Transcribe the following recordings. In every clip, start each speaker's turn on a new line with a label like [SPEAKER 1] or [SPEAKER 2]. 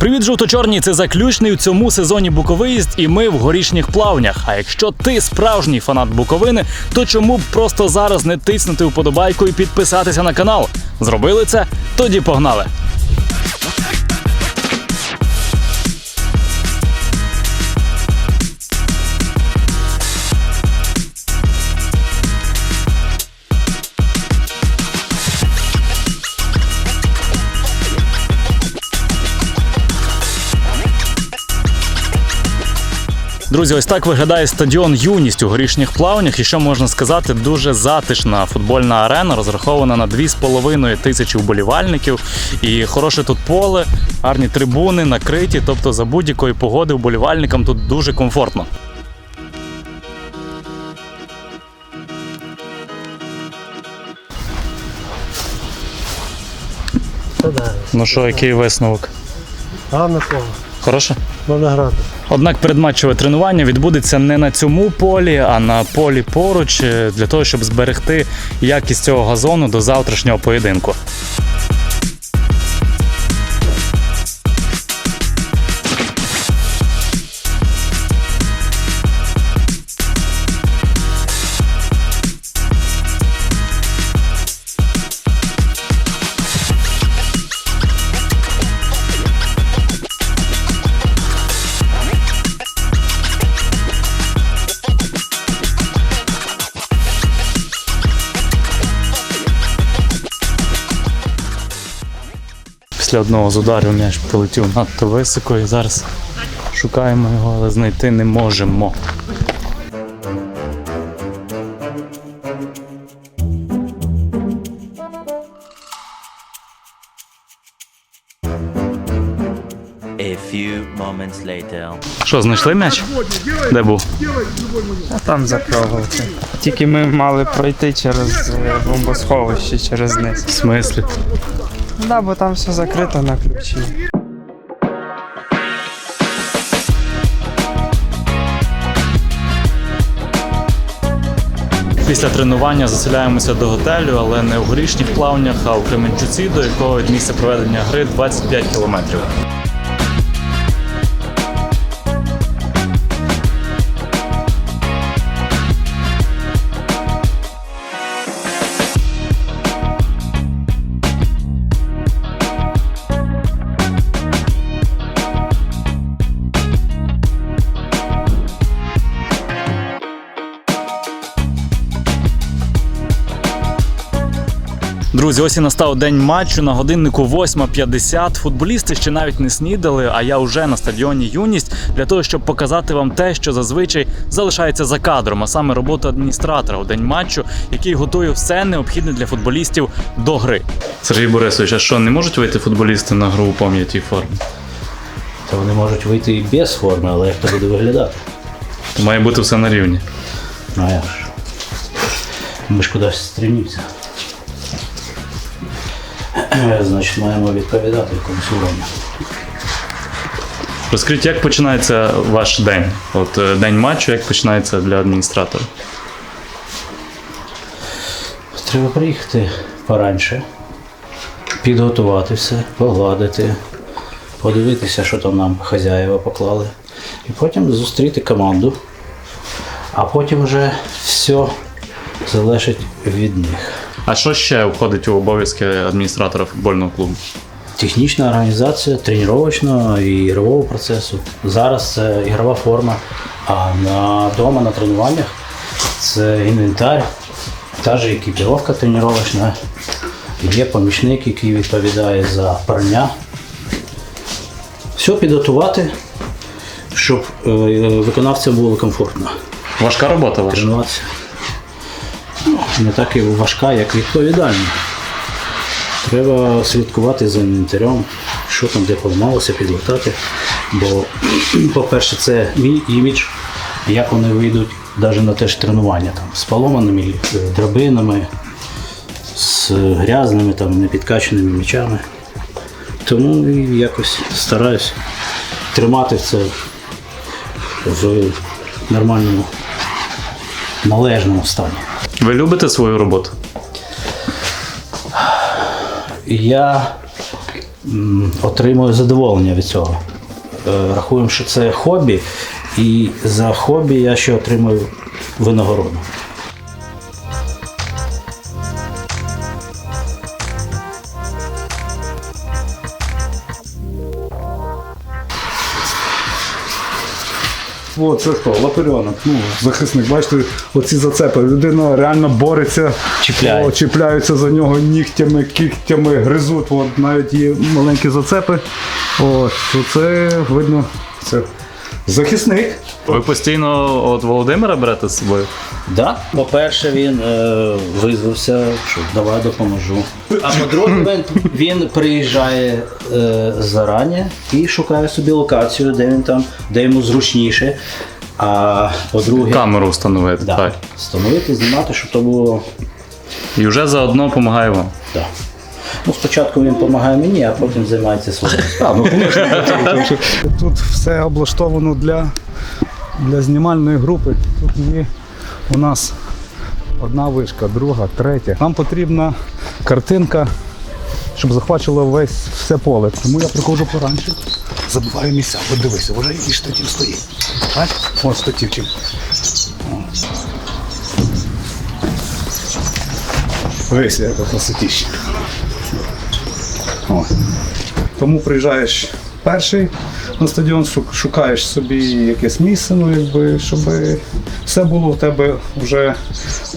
[SPEAKER 1] Привіт, жовто-чорні! Це заключний у цьому сезоні Буковиїзд, і ми в горішніх плавнях. А якщо ти справжній фанат Буковини, то чому б просто зараз не тиснути вподобайку і підписатися на канал? Зробили це? Тоді погнали! Друзі, ось так виглядає стадіон Юність у горішніх плавнях. І що можна сказати, дуже затишна футбольна арена, розрахована на 2,5 тисячі вболівальників. І хороше тут поле, гарні трибуни, накриті. Тобто за будь-якої погоди вболівальникам тут дуже комфортно. Ну що, який висновок?
[SPEAKER 2] А Микола,
[SPEAKER 1] Хороше?
[SPEAKER 2] можна грати.
[SPEAKER 1] Однак передматчеве тренування відбудеться не на цьому полі, а на полі поруч е, для того, щоб зберегти якість цього газону до завтрашнього поєдинку. Після одного з ударів м'яч полетів надто високо і зараз шукаємо його, але знайти не можемо.
[SPEAKER 3] A few moments later.
[SPEAKER 1] Що, знайшли м'яч? Де був?
[SPEAKER 4] А там запровувати. Тільки ми мали пройти через е, бомбосховище, через низ.
[SPEAKER 1] В смислі?
[SPEAKER 4] Да, бо там все закрито на ключі.
[SPEAKER 1] Після тренування заселяємося до готелю, але не у горішніх плавнях, а у Кременчуці, до якого від місця проведення гри 25 кілометрів. Друзі, ось і настав день матчу на годиннику 8.50. Футболісти ще навіть не снідали, а я вже на стадіоні Юність для того, щоб показати вам те, що зазвичай залишається за кадром, а саме роботу адміністратора у день матчу, який готує все необхідне для футболістів до гри. Сергій Борисович, а що не можуть вийти футболісти на гру у пам'яті формі?
[SPEAKER 5] Та вони можуть вийти і без форми, але як то буде виглядати?
[SPEAKER 1] Має бути все на рівні.
[SPEAKER 5] Ну а як ж? Ми ж кудись стремимося. Е, Значить, маємо відповідати якомусь уровню.
[SPEAKER 1] Розкажіть, як починається ваш день? От е, день матчу, як починається для адміністратора?
[SPEAKER 5] Треба приїхати пораньше, підготувати все, погладити, подивитися, що там нам хазяїва поклали. І потім зустріти команду. А потім вже все залежить від них.
[SPEAKER 1] А що ще входить у обов'язки адміністратора футбольного клубу?
[SPEAKER 5] Технічна організація тренувачного і ігрового процесу. Зараз це ігрова форма, а на дома на тренуваннях це інвентар, та ж екіпіровка тренувачна. Є помічник, який відповідає за прання. Все підготувати, щоб е, виконавцям було комфортно
[SPEAKER 1] Важка робота ваша.
[SPEAKER 5] тренуватися. Не так і важка, як відповідальна. Треба слідкувати за інвентарем, що там де поламалося, підлатати. Бо, по-перше, це мій імідж, як вони вийдуть навіть на те ж тренування там, з поломаними е, драбинами, з грязними, там, непідкаченими м'ячами. Тому якось стараюсь тримати це в нормальному, належному стані.
[SPEAKER 1] Ви любите свою роботу?
[SPEAKER 5] Я отримую задоволення від цього. Е, Рахуємо, що це хобі, і за хобі я ще отримую винагороду.
[SPEAKER 6] О, це хто? Лапирьонок. Ну, захисник. Бачите, оці зацепи. Людина реально бореться,
[SPEAKER 5] Чіпляє.
[SPEAKER 6] О, чіпляються за нього нігтями, кігтями, гризуть. От навіть є маленькі зацепи. От, то це видно, це захисник.
[SPEAKER 1] Ви постійно от Володимира берете з собою?
[SPEAKER 5] Да? По-перше, він е, визвався, що давай допоможу. А по-друге, він, він приїжджає е, зарані і шукає собі локацію, де він там, де йому зручніше. А по-друге,
[SPEAKER 1] Камеру встановити.
[SPEAKER 5] да,
[SPEAKER 1] Так.
[SPEAKER 5] встановити, знімати, щоб то було.
[SPEAKER 1] І вже заодно допомагає вам.
[SPEAKER 5] Да. Ну, спочатку він допомагає мені, а потім займається своїм.
[SPEAKER 6] А, ну. Тут все облаштовано для, для знімальної групи. Тут є у нас одна вишка, друга, третя. Нам потрібна картинка, щоб захвачувала весь все поле. Тому я приходжу поранше, забиваю місця. От дивися, вже і штатів стоїть. Ось штативчик. Весь яка красотіща. Тому приїжджаєш перший на стадіон, шукаєш собі якесь місце, ну, якби, щоб все було в тебе вже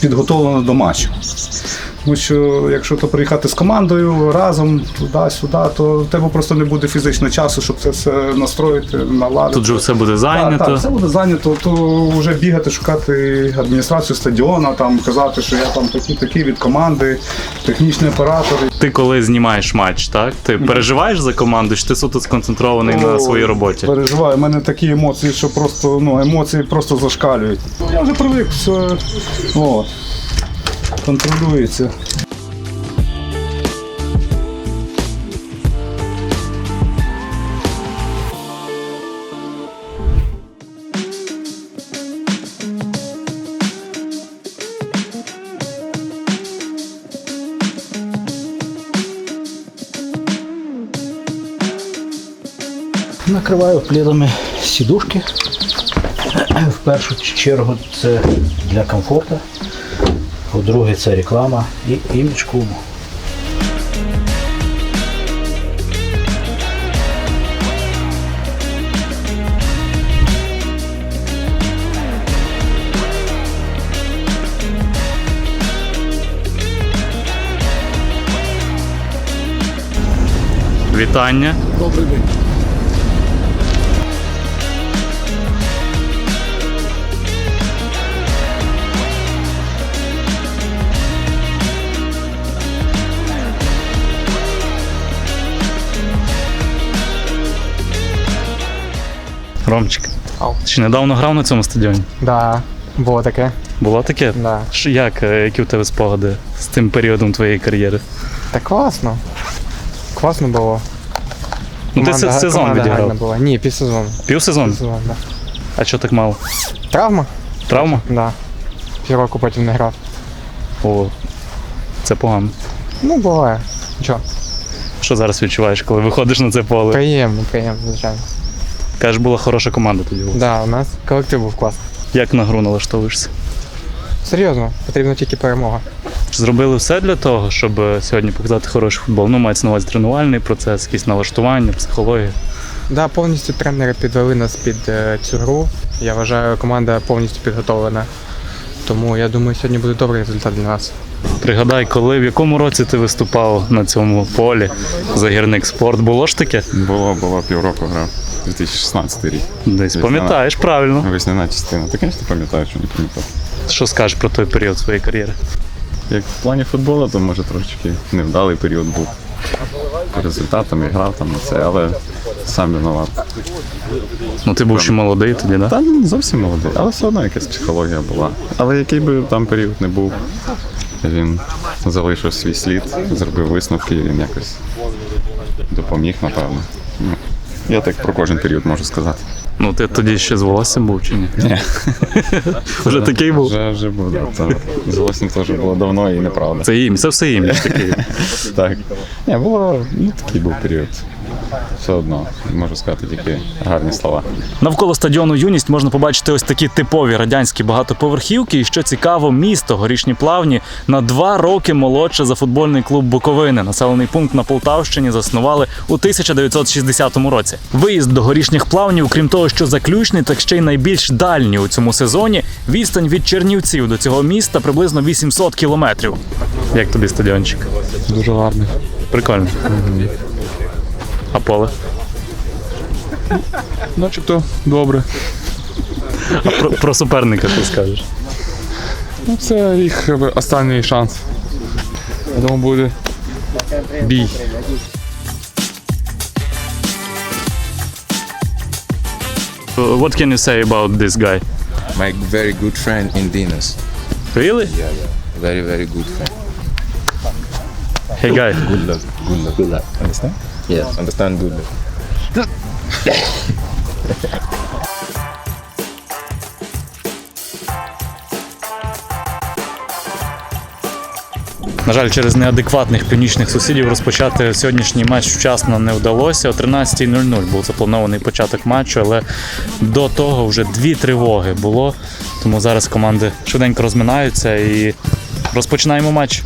[SPEAKER 6] підготовлено до матчу. Тому що якщо то приїхати з командою разом туди-сюди, то в тебе просто не буде фізично часу, щоб це все настроїти, наладити.
[SPEAKER 1] Тут же все буде зайнято.
[SPEAKER 6] так, все буде зайнято, то вже бігати, шукати адміністрацію стадіона, там казати, що я там такий такий від команди, технічний оператор.
[SPEAKER 1] Ти коли знімаєш матч, так? Ти переживаєш за команду, чи ти суто сконцентрований на своїй роботі?
[SPEAKER 6] Переживаю, у мене такі емоції, що просто ну, емоції просто зашкалюють. Я вже привик, все от, контролюється.
[SPEAKER 5] Накриваю плідами сідушки. В першу чергу це для комфорту. По-друге, це реклама і імідж клубу.
[SPEAKER 1] Вітання.
[SPEAKER 6] Добрий день.
[SPEAKER 1] Ромчик.
[SPEAKER 4] Ау.
[SPEAKER 1] Ти ще недавно грав на цьому стадіоні?
[SPEAKER 4] Да, було таке.
[SPEAKER 1] Було таке?
[SPEAKER 4] Да.
[SPEAKER 1] Ш- Як, е, які у тебе спогади з тим періодом твоєї кар'єри?
[SPEAKER 4] Та класно. Класно було.
[SPEAKER 1] Ну ти се- сезон
[SPEAKER 4] команда гарна
[SPEAKER 1] відіграв.
[SPEAKER 4] була. Ні, півсезону.
[SPEAKER 1] Півсезон?
[SPEAKER 4] Сезон, да.
[SPEAKER 1] А що так мало?
[SPEAKER 4] Травма?
[SPEAKER 1] Травма?
[SPEAKER 4] Да. Півроку потім не грав.
[SPEAKER 1] О, це погано.
[SPEAKER 4] Ну, буває. Нічого.
[SPEAKER 1] Що зараз відчуваєш, коли виходиш на це поле?
[SPEAKER 4] Приємно, приємно, звичайно.
[SPEAKER 1] Кажеш, була хороша команда тоді. Так,
[SPEAKER 4] Да, у нас колектив був класний.
[SPEAKER 1] Як на гру налаштовуєшся?
[SPEAKER 4] Серйозно, потрібна тільки перемога.
[SPEAKER 1] Зробили все для того, щоб е, сьогодні показати хороший футбол? Ну, мається на увазі тренувальний процес, якісь налаштування, психологія.
[SPEAKER 4] Да, повністю тренери підвели нас під е, цю гру. Я вважаю, команда повністю підготовлена. Тому я думаю, сьогодні буде добрий результат для нас.
[SPEAKER 1] Пригадай, коли в якому році ти виступав на цьому полі за гірник спорт? Було ж таке?
[SPEAKER 7] Було, було півроку грав. 2016 рік.
[SPEAKER 1] Десь пам'ятаєш, правильно.
[SPEAKER 7] Весняна частина. Ти, звісно, пам'ятаєш, що не пам'ятав.
[SPEAKER 1] Що скажеш про той період своєї кар'єри?
[SPEAKER 7] Як в плані футболу, то може трошечки невдалий період був. По результатам я грав там на це, але сам винуват.
[SPEAKER 1] Ну ти був ще молодий тоді, да?
[SPEAKER 7] Та не зовсім молодий, але все одно якась психологія була. Але який би там період не був, він залишив свій слід, зробив висновки, і він якось допоміг, напевно. Ну, Я так про кожен період можу сказати.
[SPEAKER 1] Ну, ти тоді ще з волоссям був чи ні? Ні. Вже такий був.
[SPEAKER 7] Вже вже буде. Це зовсім теж було давно і неправда.
[SPEAKER 1] Це імідж, це все імідж такий.
[SPEAKER 7] Так. Ні, було ну, такий був період. Все одно, можу сказати тільки гарні слова.
[SPEAKER 1] Навколо стадіону Юність можна побачити ось такі типові радянські багатоповерхівки. І що цікаво, місто горішні плавні на два роки молодше за футбольний клуб Буковини. Населений пункт на Полтавщині заснували у 1960 році. Виїзд до горішніх плавнів, крім того, що заключний, так ще й найбільш дальній у цьому сезоні. Відстань від Чернівців до цього міста приблизно 800 кілометрів. Як тобі стадіончик?
[SPEAKER 4] Дуже гарний.
[SPEAKER 1] Прикольно. А поле?
[SPEAKER 4] Начебто добре.
[SPEAKER 1] А про, про суперника що скажеш?
[SPEAKER 4] Ну, це їх якби, останній шанс. Я думаю, буде бій.
[SPEAKER 1] What can you say about this guy?
[SPEAKER 8] my very good friend in Dinas.
[SPEAKER 1] Really? Yeah, yeah.
[SPEAKER 8] Very, very good friend.
[SPEAKER 1] Hey guy.
[SPEAKER 8] Good luck. Good luck. Good luck. Understand? Yes. Understand good.
[SPEAKER 1] На жаль, через неадекватних північних сусідів розпочати сьогоднішній матч вчасно не вдалося. О 13.00 був запланований початок матчу, але до того вже дві тривоги було. Тому зараз команди швиденько розминаються і розпочинаємо матч.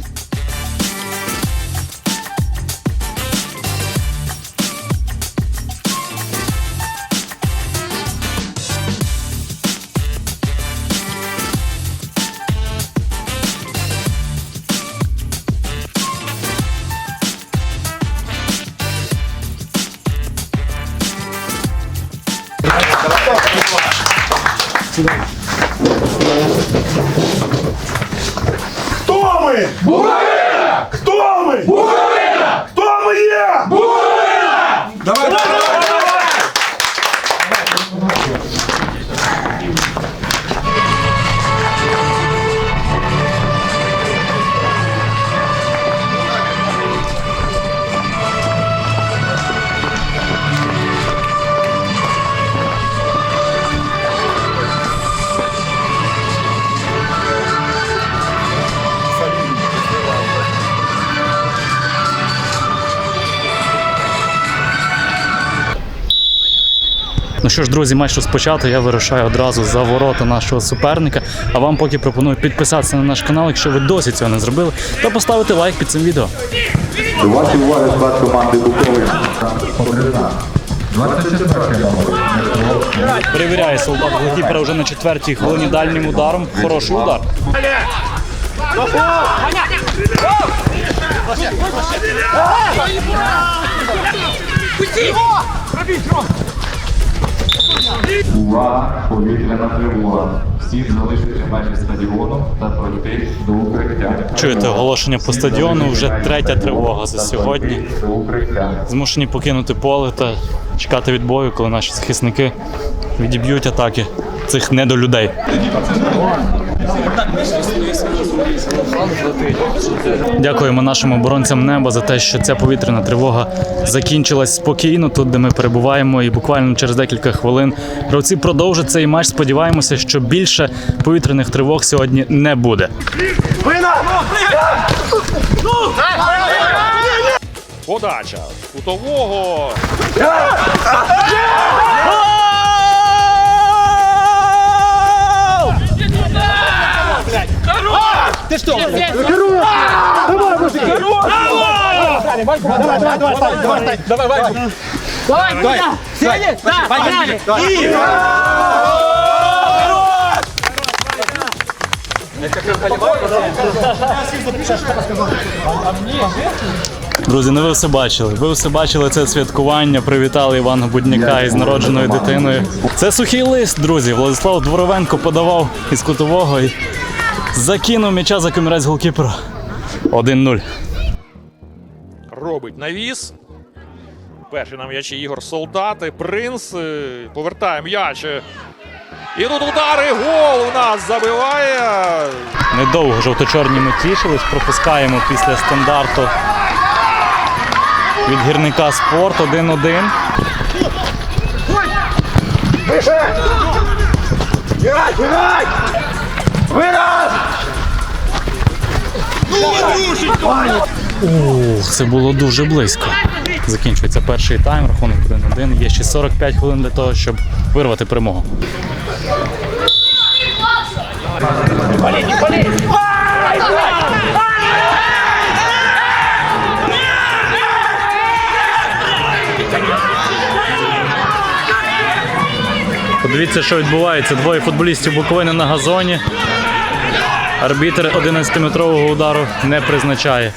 [SPEAKER 1] Що ж, друзі, матч розпочато. Я вирушаю одразу за ворота нашого суперника. А вам поки пропоную підписатися на наш канал, якщо ви досі цього не зробили, та поставити лайк під цим відео.
[SPEAKER 9] До вашої уваги склад команди Буковина.
[SPEAKER 1] Перевіряє солдат голкіпера вже на четвертій хвилині дальнім ударом. Хороший удар.
[SPEAKER 9] Увага, повітряна тривога. Всі залишаться межі стадіону та пройти до укриття.
[SPEAKER 1] Чуєте оголошення по стадіону. Вже третя тривога за сьогодні. Змушені покинути поле та чекати відбою, коли наші захисники відіб'ють атаки цих недолюдей. Дякуємо нашим оборонцям неба за те, що ця повітряна тривога закінчилась спокійно тут, де ми перебуваємо, і буквально через декілька хвилин гравці продовжать цей матч. Сподіваємося, що більше повітряних тривог сьогодні не буде.
[SPEAKER 10] Подача кутового.
[SPEAKER 1] Друзі, ну ви все бачили. Ви все бачили це святкування. Привітали Івана Будняка із народженою дитиною. Це сухий лист, друзі. Владислав Дворовенко подавав із кутового закинув м'яча за комірець голкіпера. 1-0.
[SPEAKER 10] Робить навіс. Перший на м'ячі Ігор Солдати. Принц е, повертає м'яч. І тут удари. Гол у нас забиває.
[SPEAKER 1] Недовго жовто-чорні ми тішились, пропускаємо після стандарту від гірника спорт 1-1. Ух, це було дуже близько. Закінчується перший тайм, рахунок 1-1. Є ще 45 хвилин для того, щоб вирвати перемогу. Подивіться, що відбувається. Двоє футболістів Буковини на газоні. Арбітр 11-метрового удару не призначає.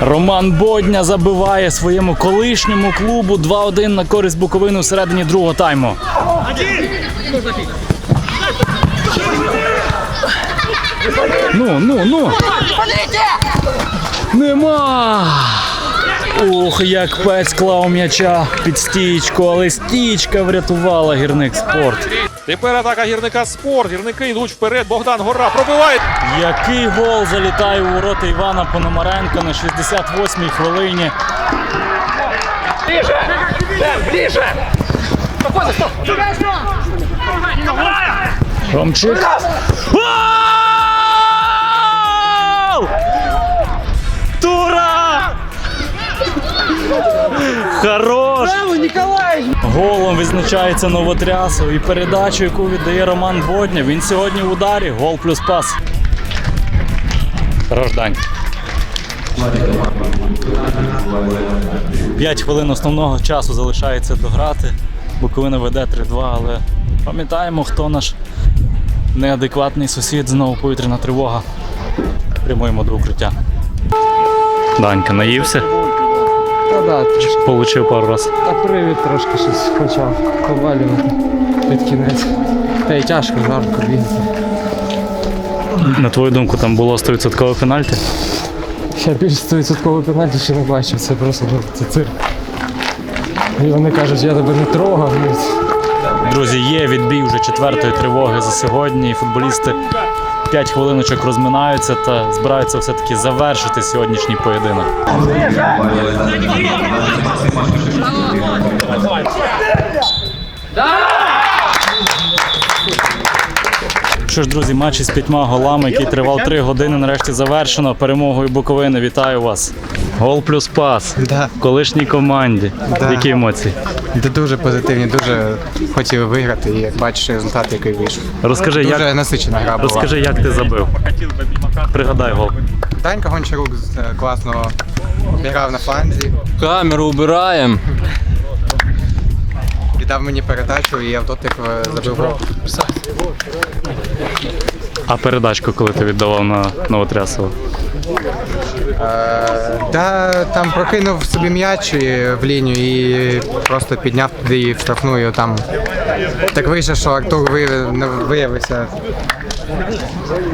[SPEAKER 1] Роман Бодня забиває своєму колишньому клубу 2-1 на користь Буковини у середині другого тайму. Ну, ну, ну. Нема. Ох, як пець клав м'яча під стічку, але стічка врятувала гірник спорт.
[SPEAKER 10] Тепер атака гірника спорт. Гірники йдуть вперед. Богдан Гора пробиває.
[SPEAKER 1] Який гол залітає у ворота Івана Пономаренка на 68-й хвилині. Ромчик. Гол! Тура! Хорош! Голом відзначається Новотрясов і передачу, яку віддає Роман Бодня. Він сьогодні в ударі. Гол плюс пас. Рождань. П'ять хвилин основного часу залишається дограти. Буковина веде 3-2, але пам'ятаємо, хто наш неадекватний сусід. Знову повітряна тривога. Прямуємо до укриття. Данька, наївся?
[SPEAKER 4] Та да, трошки.
[SPEAKER 1] Получив пару раз.
[SPEAKER 4] Та привід трошки щось почав повалювати під кінець. Та й тяжко, жарко бігати.
[SPEAKER 1] На твою думку, там було 100% пенальті?
[SPEAKER 4] Я більш 100% пенальті ще не бачив, це просто ну, це цирк. І вони кажуть, я тебе не трогав. ну,
[SPEAKER 1] Друзі, є відбій вже четвертої тривоги за сьогодні. Футболісти 5 хвилиночок розминаються та збираються все-таки завершити сьогоднішній поєдинок. Що ж, друзі, матч із п'ятьма голами, який тривав 3 години, нарешті завершено перемогою Буковини. Вітаю вас! Гол плюс пас.
[SPEAKER 4] Да.
[SPEAKER 1] Колишній команді.
[SPEAKER 4] Да.
[SPEAKER 1] Які емоції?
[SPEAKER 4] Це дуже позитивні, дуже хотіли виграти і як бачиш результат, який вийшов.
[SPEAKER 1] Розкажи,
[SPEAKER 4] Дуже
[SPEAKER 1] як,
[SPEAKER 4] насичена гра була.
[SPEAKER 1] розкажи, як ти забив. Пригадай гол.
[SPEAKER 4] Данька Гончарук е, класно обіграв на фланзі,
[SPEAKER 8] Камеру убираем.
[SPEAKER 4] віддав мені передачу і я в дотик е, забив гол.
[SPEAKER 1] А передачку, коли ти віддавав на Новотрясова?
[SPEAKER 4] Е, Да, там прокинув собі м'яч в лінію і просто підняв туди і штрафну, і там так вийшло, що Артур не виявився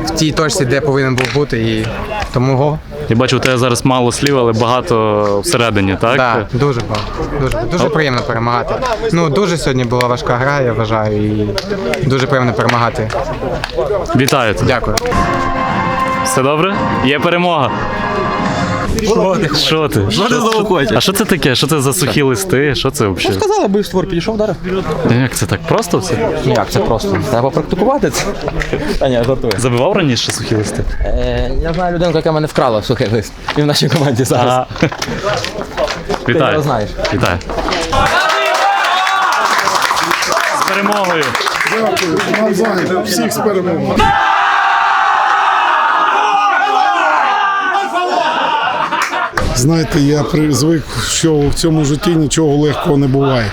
[SPEAKER 4] в тій точці, де повинен був бути, і тому гол.
[SPEAKER 1] Я бачу, у тебе зараз мало слів, але багато всередині, так?
[SPEAKER 4] Так, дуже багато. Дуже, дуже приємно перемагати. Ну, дуже сьогодні була важка гра, я вважаю, і дуже приємно перемагати.
[SPEAKER 1] Вітаю тебе.
[SPEAKER 4] Дякую.
[SPEAKER 1] Все добре? Є перемога. Що ти? Що ти? Що ти знову хочеш? А що це таке? Що це за сухі листи? Що це взагалі?
[SPEAKER 8] Сказала, бив створ, підійшов, вдарив.
[SPEAKER 1] Як це так просто все?
[SPEAKER 8] Ну як це просто? Треба практикувати це. Та ні, жартую.
[SPEAKER 1] Забивав раніше сухі листи?
[SPEAKER 8] Е, я знаю людину, яка мене вкрала сухий лист. І в нашій команді зараз. Ти
[SPEAKER 1] Вітаю.
[SPEAKER 8] знаєш.
[SPEAKER 1] Вітаю. З перемогою.
[SPEAKER 2] Всіх з перемогою. Знаєте, я призвик, що в цьому житті нічого легкого не буває.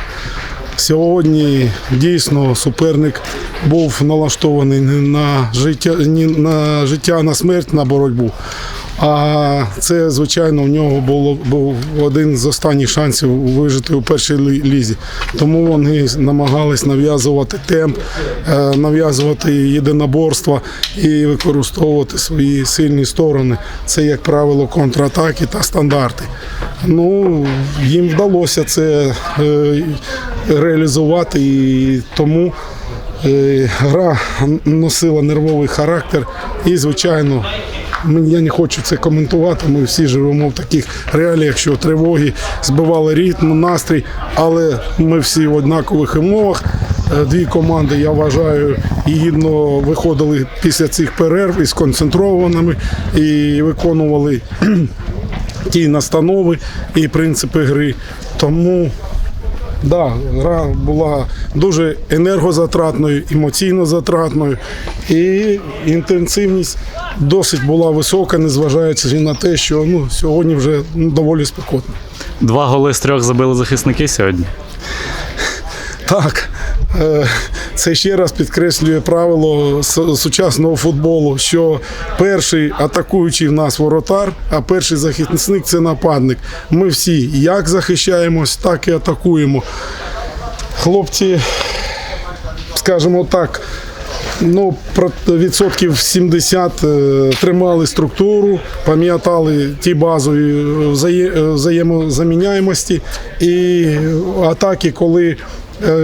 [SPEAKER 2] Сьогодні дійсно суперник був налаштований не на життя, на життя, на смерть, на боротьбу. А це, звичайно, в нього було, був один з останніх шансів вижити у першій лізі. Тому вони намагались нав'язувати темп, е, нав'язувати єдиноборства і використовувати свої сильні сторони. Це, як правило, контратаки та стандарти. Ну, їм вдалося це е, реалізувати, і тому е, гра носила нервовий характер. І, звичайно, Я не хочу це коментувати. Ми всі живемо в таких реаліях, що тривоги збивали ритм, настрій, але ми всі в однакових умовах. Е, Дві команди, я вважаю, гідно виходили після цих перерв і сконцентрованими, і виконували ті настанови і принципи гри. Тому Да, гра була дуже енергозатратною, емоційно затратною, і інтенсивність досить була висока, незважаючи на те, що ну, сьогодні вже ну, доволі спекотно.
[SPEAKER 1] Два голи з трьох забили захисники сьогодні.
[SPEAKER 2] Так, е, це ще раз підкреслює правило сучасного футболу, що перший атакуючий в нас воротар, а перший захисник це нападник. Ми всі як захищаємось, так і атакуємо. Хлопці, скажімо так, ну, відсотків 70 е, тримали структуру, пам'ятали ті базові е, взає- взаємозаміняємості і атаки, коли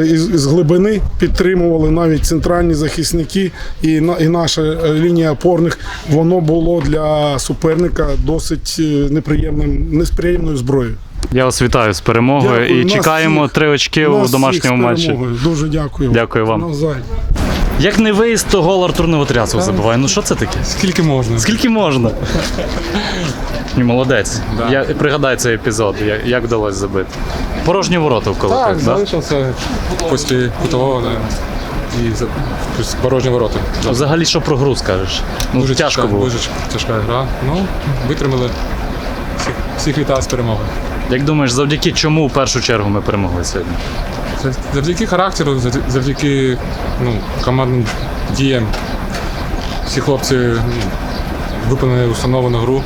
[SPEAKER 2] із, із глибини підтримували навіть центральні захисники і, на- і наша е, лінія опорних, воно було для суперника досить е, неприємним, несприємною зброєю.
[SPEAKER 1] Я вас вітаю з перемогою
[SPEAKER 2] Дякую,
[SPEAKER 1] і
[SPEAKER 2] нас
[SPEAKER 1] чекаємо
[SPEAKER 2] всіх.
[SPEAKER 1] три очки у домашньому матчі.
[SPEAKER 2] Дуже дякую.
[SPEAKER 1] Дякую вам.
[SPEAKER 2] Навзаєм.
[SPEAKER 1] Як не виїзд, то гол Артур Новотрясов забиває. Ну що це таке?
[SPEAKER 6] Скільки можна?
[SPEAKER 1] Скільки можна? Ні, молодець. Я пригадай цей епізод, як, як вдалося забити. Порожні ворота вколотив,
[SPEAKER 6] Так,
[SPEAKER 1] да?
[SPEAKER 6] залишився після кутового да, і за плюс порожні ворота.
[SPEAKER 1] Взагалі, що про гру скажеш? Ну, тяжко було.
[SPEAKER 6] Дуже тяжка гра. Ну, витримали. Всіх, всіх вітаю з перемогою.
[SPEAKER 1] Як думаєш, завдяки чому в першу чергу ми перемогли сьогодні?
[SPEAKER 6] Завдяки характеру, завдя- завдяки ну, командним діям. Всі хлопці ну, виконали установлену гру.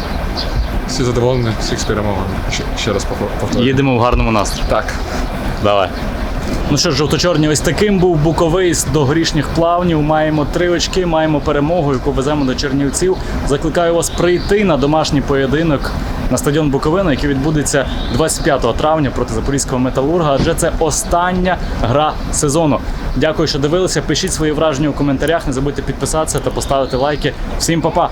[SPEAKER 6] Всі задоволені, всіх з перемогою. Ще, ще раз повтор- повторюю.
[SPEAKER 1] Їдемо в гарному настрої.
[SPEAKER 6] Так.
[SPEAKER 1] Давай. Ну що ж, жовто-чорні, ось таким був Буковий до горішніх плавнів. Маємо три очки, маємо перемогу, яку веземо до Чернівців. Закликаю вас прийти на домашній поєдинок на стадіон Буковина, який відбудеться 25 травня проти запорізького металурга, адже це остання гра сезону. Дякую, що дивилися. Пишіть свої враження у коментарях. Не забудьте підписатися та поставити лайки. Всім па-па!